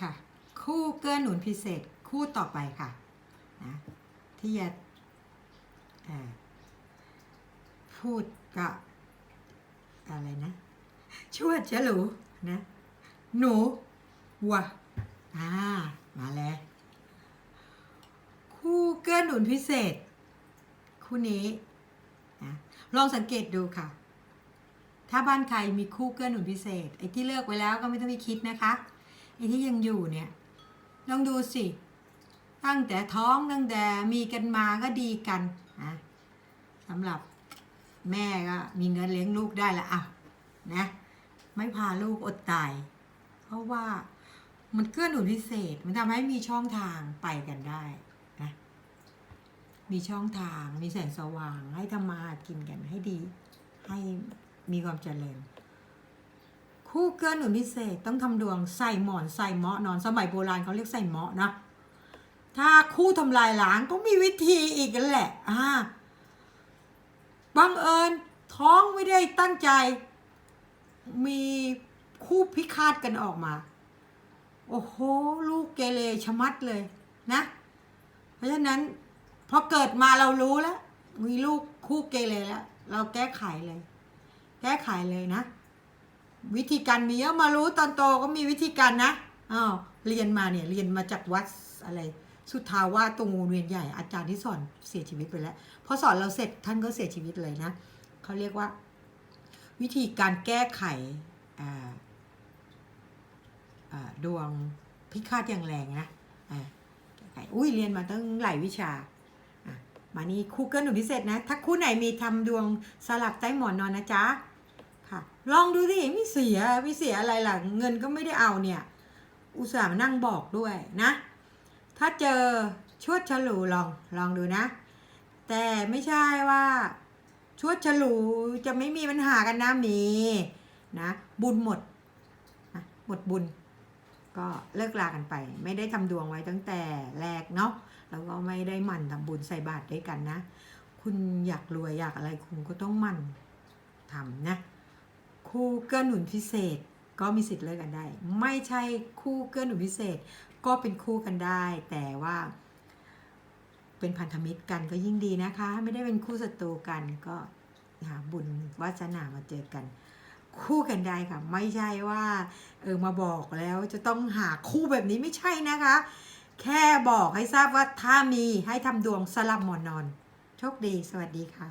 ค่ะ คู่เกื้อหนุนพิเศษคู่ต่อไปค่ะนะที่จะพูดก็อะไรนะ ชวดฉลูนะ หนูวัวอ่ามาแล้ว คู่เกื้อหนุนพิเศษ คู่นี้นะลองสังเกตดูค่ะ ถ้าบ้านใครมีคู่เกื้อหนุนพิเศษไอ้ที่เลิกไว้แล้วก็ไม่ต้องไปคิดนะคะ ไอ้ที่ยังอยู่เนี่ยลองดูสิ ตั้งแต่ท้องตั้งแต่มีกันมาก็ดีกันนะสำหรับแม่ก็มีเงินเลี้ยงลูกได้ละอะนะไม่พาลูกอดตาย เพราะว่ามันเกื้อหนุนพิเศษ มันทำให้มีช่องทางไปกันได้นะมีช่องทางมีแสงสว่างให้ทำมาหากินกันให้ดี ให้มีความเจริญ คู่เกื้อหนุนพิเศษต้องทำดวงใส่หมอนใส่เมาะนอนสมัยโบราณเขาเรียกใส่เมาะนะ ถ้าคู่ทำลายล้างก็มีวิธีอีกนั่นแหละอ่าบังเอิญท้องไม่ได้ตั้งใจ มีคู่พิฆาตกันออกมา โอ้โห ลูกเกเรชะมัดเลยนะ เพราะฉะนั้นพอเกิดมาเรารู้แล้ว มีลูกคู่เกเรแล้ว เราแก้ไขเลย แก้ไขเลยนะ วิธีการมีเยอะมารู้ตอนโตก็มีวิธีการนะอ้าวเรียนมาเนี่ยเรียนมาจากวัดอะไร สุทาวาตรงเรียนใหญ่อาจารย์ที่สอนเสียชีวิตไปแล้วพอสอนเราเสร็จท่านก็เสียชีวิตเลยนะเขาเรียกว่า วิธีการแก้ไขดวงพิฆาตอย่างแรงนะอุ้ยเรียนมาตั้งหลายวิชามานี่คูเกินหนุนพิเศษนะ ถ้าคู่ไหนมีทำดวงสลับใต้หมอนนอนนะจ๊ะ ค่ะ ลองดูสิไม่เสียไม่เสียอะไรล่ะเงินก็ไม่ได้เอาเนี่ย อุตส่าห์มานั่งบอกด้วยนะ ถ้าเจอชวดฉลูลองลองดูนะ แต่ไม่ใช่ว่าชวดฉลูจะไม่มีปัญหากันนะมีนะบุญหมดหมดบุญ ก็เลิกลากันไป ไม่ได้ทำดวงไว้ตั้งแต่แรกเนาะแล้วก็ไม่ได้หมั่นทำบุญใส่บาตรด้วยกันนะ คุณอยากรวยอยากอะไรคุณก็ต้องหมั่นทำนะ คู่เกื้อหนุนพิเศษ ก็มีสิทธิ์เลิกกันได้ ไม่ใช่คู่เกื้อหนุนพิเศษ ก็เป็นคู่กันได้ แต่ว่า เป็นพันธมิตรกันก็ยิ่งดีนะคะ ไม่ได้เป็นคู่ศัตรูกันก็หาบุญวาสนามาเจอกัน คู่กันได้ค่ะ ไม่ใช่ว่าเออมาบอกแล้วจะต้องหาคู่แบบนี้ไม่ใช่นะคะ แค่บอกให้ทราบว่าถ้ามีให้ทำดวงสลับหมอนนอนโชคดีสวัสดีค่ะ